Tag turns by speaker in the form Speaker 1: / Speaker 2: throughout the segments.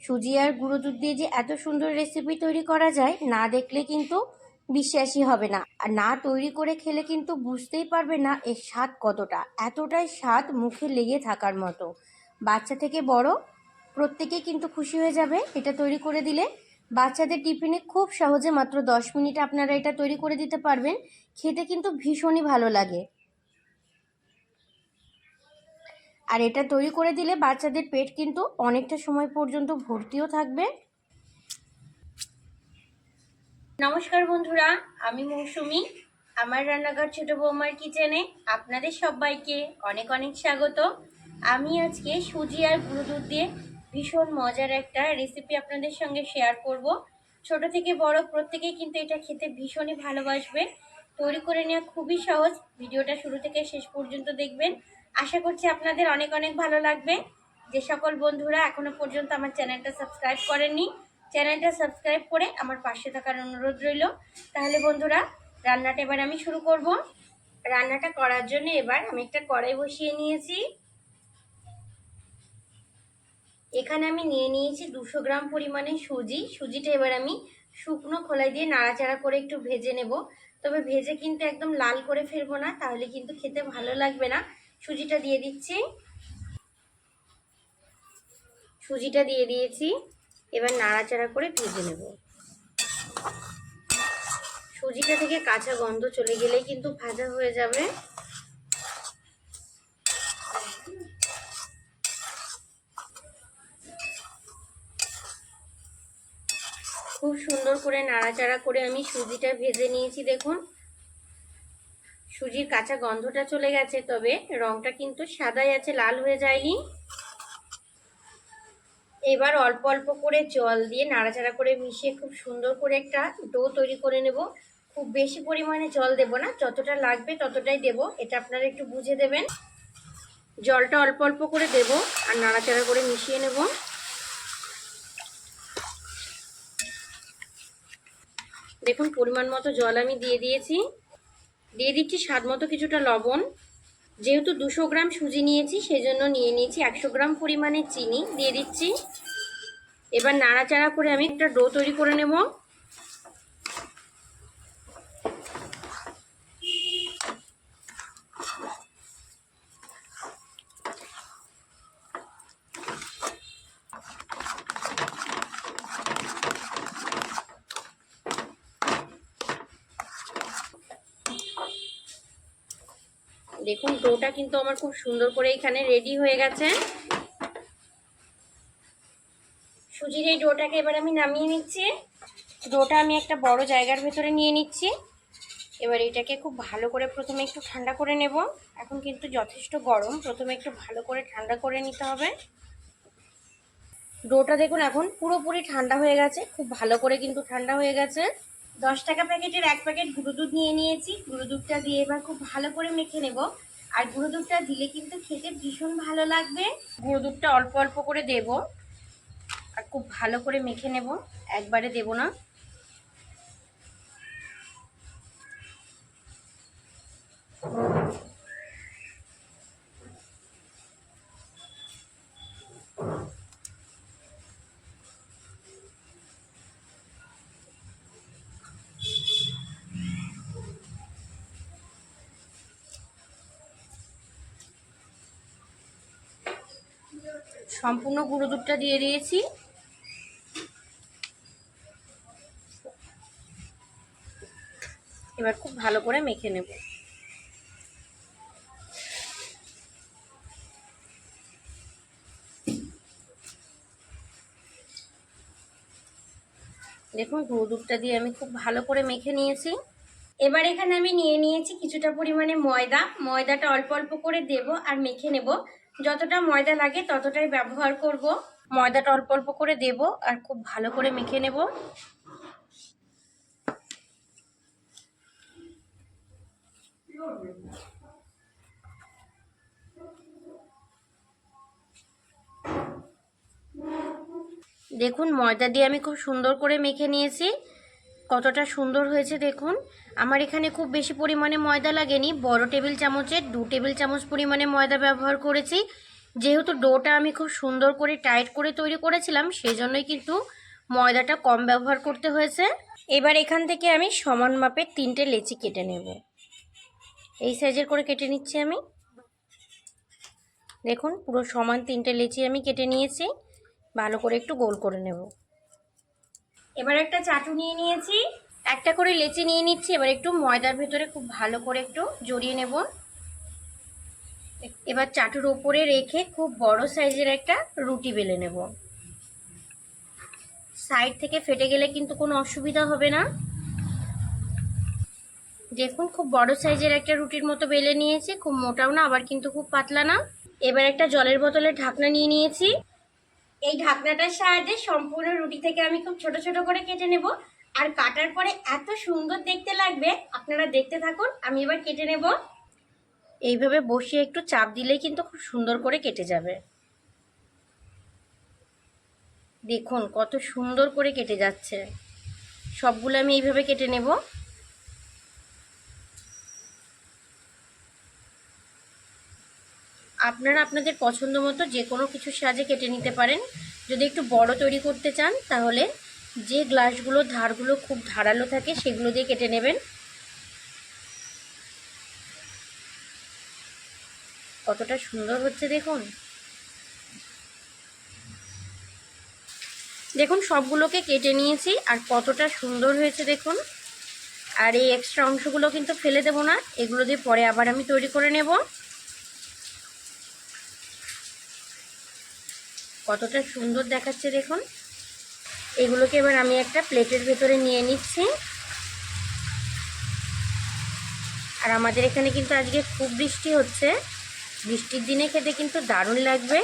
Speaker 1: সুজি আর গুঁড়ো দুধ দিয়ে যে এত সুন্দর রেসিপি তৈরি করা যায়, না দেখলে কিন্তু বিশ্বাসই হবে না। আর না তৈরি করে খেলে কিন্তু বুঝতেই পারবে না এর স্বাদ কতটা। এতটাই স্বাদ মুখে লেগে থাকার মতো। বাচ্চা থেকে বড় প্রত্যেকেই কিন্তু খুশি হয়ে যাবে এটা তৈরি করে দিলে। বাচ্চাদের টিফিনে খুব সহজে মাত্র দশ মিনিটে আপনারা এটা তৈরি করে দিতে পারবেন। খেতে কিন্তু ভীষণই ভালো লাগে। আর এটা তৈরি করে দিলে বাচ্চাদের পেট কিন্তু অনেকটা সময় পর্যন্ত ভর্তিও থাকবে। নমস্কার বন্ধুরা, আমি মৌসুমি, আমার রান্নাঘর ছোট বৌমার কিচেনে আপনাদের সবাইকে অনেক অনেক স্বাগত। আমি আজকে সুজি আর গুঁড়ো দুধ দিয়ে ভীষণ মজার একটা রেসিপি আপনাদের সঙ্গে শেয়ার করব। ছোট থেকে বড় প্রত্যেকেই কিন্তু এটা খেতে ভীষণই ভালোবাসবে। তৈরি করে নেওয়া খুবই সহজ, ভিডিওটা শুরু থেকে শেষ পর্যন্ত দেখবেন। আশা করছি আপনাদের অনেক অনেক ভালো লাগবে। যে সকল বন্ধুরা এখনও পর্যন্ত আমার চ্যানেলটা সাবস্ক্রাইব করেননি, চ্যানেলটা সাবস্ক্রাইব করে আমার পাশে থাকার অনুরোধ রইল। তাহলে বন্ধুরা, রান্নাটা এবার আমি শুরু করব। রান্নাটা করার জন্য এবার আমি একটা কড়াই বসিয়ে নিয়েছি। এখানে আমি নিয়ে নিয়েছি দুশো গ্রাম পরিমাণে সুজি। সুজিটা এবার আমি শুকনো খোলাই দিয়ে নাড়াচাড়া করে একটু ভেজে নেব। তবে ভেজে কিন্তু একদম লাল করে ফেলব না, তাহলে কিন্তু খেতে ভালো লাগবে না। সুজিটা দিয়ে দিচ্ছি। সুজিটা দিয়ে দিয়েছি। এবার নাড়াচাড়া করে ভেজে নেব। সুজিটা থেকে কাঁচা গন্ধ চলে গেলেই কিন্তু ভাজা হয়ে যাবে। খুব সুন্দর করে নাড়াচাড়া করে আমি সুজিটা ভেজে নিয়েছি, দেখুন। সুজির কাঁচা গন্ধটা চলে গেছে, তবে রংটা কিন্তু সাদাই আছে, লাল হয়ে যায়নি। এবার অল্প অল্প করে জল দিয়ে নাড়াচাড়া করে মিশিয়ে খুব সুন্দর করে একটা ডো তৈরি করে নেব। খুব বেশি পরিমাণে জল দেব না, যতটা লাগবে ততটাই দেব, এটা আপনারা একটু বুঝে দেবেন। জলটা অল্প অল্প করে দেব আর নাড়াচাড়া করে মিশিয়ে নেব। দেখুন, পরিমাণ মতো জল আমি দিয়ে দিয়েছি। দিয়ে দিচ্ছি স্বাদ মতো কিছুটা লবণ। যেহেতু দুশো গ্রাম সুজি নিয়েছি, সেজন্য নিয়ে নিয়েছি একশো গ্রাম পরিমাণে চিনি। দিয়ে দিচ্ছি। এবার নাড়াচাড়া করে আমি একটা ডো তৈরি করে নেব। দেখুন, ডোটা কিন্তু আমার খুব সুন্দর করে এখানে রেডি হয়ে গেছে। সুজির এই ডোটাকে এবার আমি নামিয়ে নিচ্ছি। ডোটা আমি একটা বড় জায়গার ভেতরে নিয়ে নিচ্ছি। এবার এটাকে খুব ভালো করে প্রথমে একটু ঠান্ডা করে নেব। এখন কিন্তু যথেষ্ট গরম, প্রথমে একটু ভালো করে ঠান্ডা করে নিতে হবে। ডোটা দেখুন, এখন পুরোপুরি ঠান্ডা হয়ে গেছে, খুব ভালো করে কিন্তু ঠান্ডা হয়ে গেছে। দশ টাকা প্যাকেটের এক প্যাকেট গুঁড়ো দুধ নিয়ে নিয়েছি। গুঁড়ো দুধটা দিয়ে এবার খুব ভালো করে মেখে নেব। আর গুঁড়ো দুধটা দিলে কিন্তু খেতে ভীষণ ভালো লাগবে। গুঁড়ো দুধটা অল্প অল্প করে দেব। আর খুব ভালো করে মেখে নেব। একবারে দেব না। সম্পূর্ণ গুঁড়ো দুধটা দিয়ে দিয়েছি। এবার খুব ভালো করে মেখে নেব। দেখুন, গুঁড়ো দুধটা দিয়ে আমি খুব ভালো করে মেখে নিয়েছি। এবার এখানে আমি নিয়ে নিয়েছি কিছুটা পরিমাণে ময়দা। ময়দাটা অল্প অল্প করে দেব আর মেখে নেব। যতটা ময়দা লাগে ততটাই ব্যবহার করব। ময়দাটা অল্প অল্প করে দেব আর খুব ভালো করে মেখে নেব। দেখুন, ময়দা দিয়ে আমি খুব সুন্দর করে মেখে নিয়েছি। কতটা সুন্দর হয়েছে দেখুন। আমার এখানে খুব বেশি পরিমাণে ময়দা লাগেনি। বড় টেবিল চামচের দু টেবিল চামচ পরিমাণে ময়দা ব্যবহার করেছি। যেহেতু ডোটা আমি খুব সুন্দর করে টাইট করে তৈরি করেছিলাম সেই জন্যই কিন্তু ময়দাটা কম ব্যবহার করতে হয়েছে। এবার এখান থেকে আমি সমান মাপের তিনটে লেচি কেটে নেব। এই সাইজের করে কেটে নিচ্ছি আমি। দেখুন, পুরো সমান তিনটে লেচি আমি কেটে নিয়েছি। ভালো করে একটু গোল করে নেব। এবার একটা চাটু নিয়ে নিয়েছি, একটা করে লেচি নিয়ে নিচ্ছি, এবার একটু ময়দার ভেতরে খুব ভালো করে একটু জড়িয়ে নেব। এবার চাটুর ওপরে রেখে খুব বড় সাইজের একটা রুটি বেলে নেব। সাইড থেকে ফেটে গেলে কিন্তু কোনো অসুবিধা হবে না। দেখুন, খুব বড় সাইজের একটা রুটির মতো বেলে নিয়েছি, খুব মোটাও না, আবার কিন্তু খুব পাতলা না। এবার একটা জলের বোতলে ঢাকনা নিয়ে নিয়েছি। এই ঢাকনাটার সাহায্যে সম্পূর্ণ রুটি থেকে আমি খুব ছোট ছোট করে কেটে নেব। আর কাটার পরে এত সুন্দর দেখতে লাগবে, আপনারা দেখতে থাকুন, আমি এবার কেটে নেব। এইভাবে বসিয়ে একটু চাপ দিলেই কিন্তু খুব সুন্দর করে কেটে যাবে। দেখুন কত সুন্দর করে কেটে যাচ্ছে। সবগুলো আমি এইভাবে কেটে নেব। আপনারা আপনাদের পছন্দ মতো যে কোনো কিছু সাজে কেটে নিতে পারেন। যদি একটু বড় তৈরি করতে চান, তাহলে যে গ্লাসগুলো, ধারগুলো খুব ধারালো থাকে, সেগুলো দিয়ে কেটে নেবেন। কতটা সুন্দর হচ্ছে দেখুন। দেখুন, সবগুলোকে কেটে নিয়েছি, আর কতটা সুন্দর হয়েছে দেখুন। আর এই এক্সট্রা অংশগুলো কিন্তু ফেলে দেবো না, এগুলো দিয়ে পরে আবার আমি তৈরি করে নেব। কতটা সুন্দর দেখাচ্ছে দেখুন। এগুলোকে এবার আমি একটা প্লেটের ভেতরে নিয়ে নিচ্ছি। আর আমাদের এখানে কিন্তু আজকে খুব বৃষ্টি হচ্ছে। বৃষ্টির দিনে খেতে কিন্তু দারুণ লাগবে।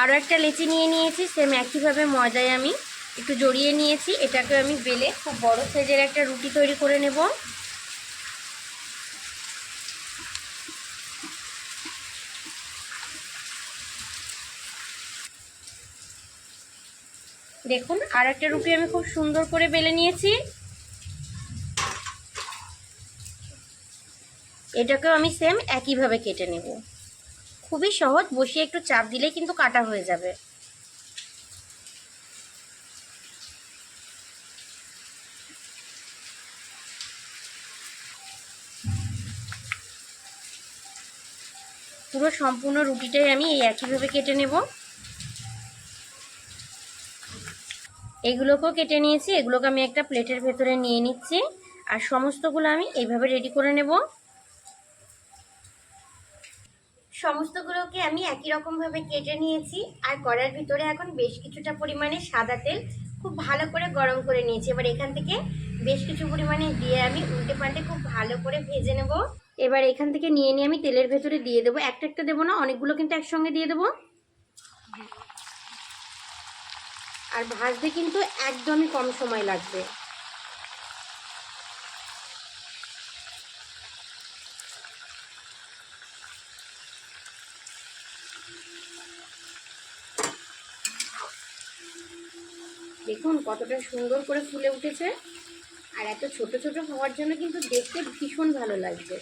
Speaker 1: আরও একটা লেচি নিয়ে নিয়েছি সেম একইভাবে ময়দায় আমি একটু জড়িয়ে নিয়েছি। এটাকে আমি বেলে খুব বড় সাইজের একটা রুটি তৈরি করে নেব। দেখুন আর একটা রুটি আমি খুব সুন্দর করে বেলে নিয়েছি। এটাকেও আমি সেম একইভাবে কেটে নেব। খুবই সহজ, বসিয়ে একটু চাপ দিলেই কিন্তু কাটা হয়ে যাবে। পুরো সম্পূর্ণ রুটিটাই আমি এই একইভাবে কেটে নেব। এগুলোকেও কেটে নিয়েছি। এগুলোকে আমি একটা প্লেটের ভেতরে নিয়ে নিচ্ছি। আর সমস্তগুলো আমি এইভাবে রেডি করে নেব। সমস্তগুলোকে আমি একই রকমভাবে কেটে নিয়েছি। আর কড়ার ভিতরে এখন বেশ কিছুটা পরিমাণে সাদা তেল খুব ভালো করে গরম করে নিয়েছি। এবার এখান থেকে বেশ কিছু পরিমাণে দিয়ে আমি উল্টে পাল্টে খুব ভালো করে ভেজে নেব। এবার এখান থেকে নিয়ে নিয়ে আমি তেলের ভেতরে দিয়ে দেবো। একটা একটা দেবো না, অনেকগুলো কিন্তু একসঙ্গে দিয়ে দেবো। আর ভাজতে কিন্তু একদমই কম সময় লাগবে। দেখুন কতটা সুন্দর করে ফুলে উঠেছে। আর এত ছোট ছোট হওয়ার জন্য কিন্তু দেখতে ভীষণ ভালো লাগবে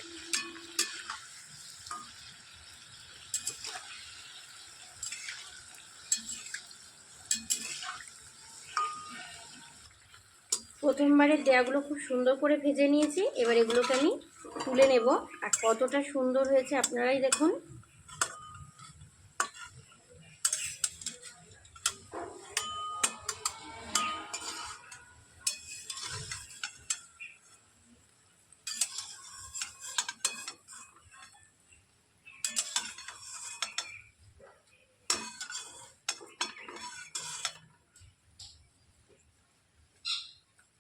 Speaker 1: প্রথমবারের দেয়াগুলো খুব সুন্দর করে ভেজে নিয়েছি। এবার এগুলোকে আমি তুলে নেব। আর কতটা সুন্দর হয়েছে আপনারাই দেখুন।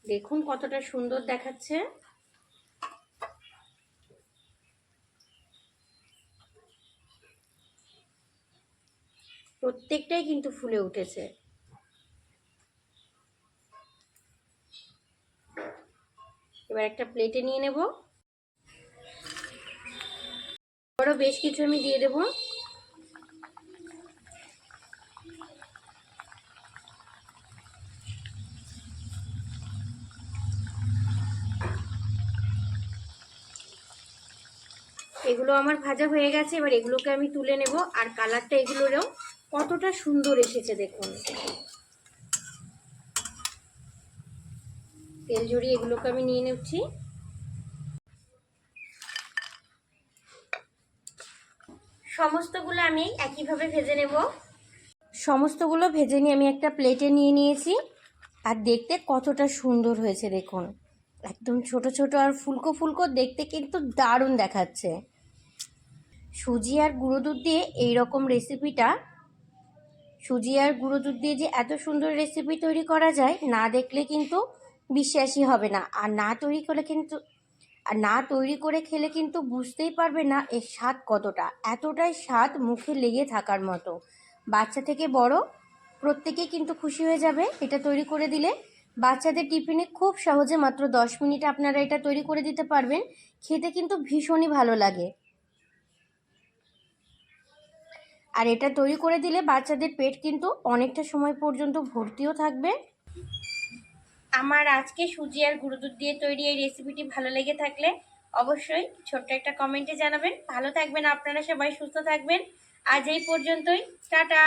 Speaker 1: দেখুন কতটা সুন্দর দেখাচ্ছে। প্রত্যেকটাই কিন্তু ফুলে উঠেছে। এবার একটা প্লেটে নিয়ে নেব। আরও বেশ কিছু আমি দিয়ে দেবো। এগুলো আমার ভাজা হয়ে গেছে, এবার এগুলোকে আমি তুলে নেব। আর কালারটা এগুলোরও কতটা সুন্দর এসেছে দেখুন। তেল জড়িয়ে এগুলোকে আমি নিয়ে নিচ্ছি। সমস্তগুলো আমি একইভাবে ভেজে নেব। সমস্তগুলো ভেজে নিয়ে আমি একটা প্লেটে নিয়ে নিয়েছি। আর দেখতে কতটা সুন্দর হয়েছে দেখুন। একদম ছোট ছোট আর ফুলকো ফুলকো দেখতে কিন্তু দারুণ দেখাচ্ছে। সুজি আর গুঁড়ো দুধ দিয়ে এই রকম রেসিপিটা। সুজি আর গুঁড়ো দুধ দিয়ে যে এত সুন্দর রেসিপি তৈরি করা যায়, না দেখলে কিন্তু বিশ্বাসই হবে না। আর না তৈরি করে কিন্তু, আর না তৈরি করে খেলে কিন্তু বুঝতেই পারবে না এর স্বাদ কতটা। এতটাই স্বাদ মুখে লেগে থাকার মতো। বাচ্চা থেকে বড় প্রত্যেকেই কিন্তু খুশি হয়ে যাবে এটা তৈরি করে দিলে। বাচ্চাদের টিফিনে খুব সহজে মাত্র দশ মিনিটে আপনারা এটা তৈরি করে দিতে পারবেন। খেতে কিন্তু ভীষণই ভালো লাগে। আর এটা তৈরি করে দিলে বাচ্চাদের পেট কিন্তু অনেকটা সময় পর্যন্ত ভর্তিও থাকবে। আমার আজকে সুজি আর গুঁড়ো দুধ দিয়ে তৈরি এই রেসিপিটি ভালো লেগে থাকলে অবশ্যই ছোট্ট একটা কমেন্টে জানাবেন। ভালো থাকবেন আপনারা সবাই, সুস্থ থাকবেন। আজ এই পর্যন্তই। টাটা!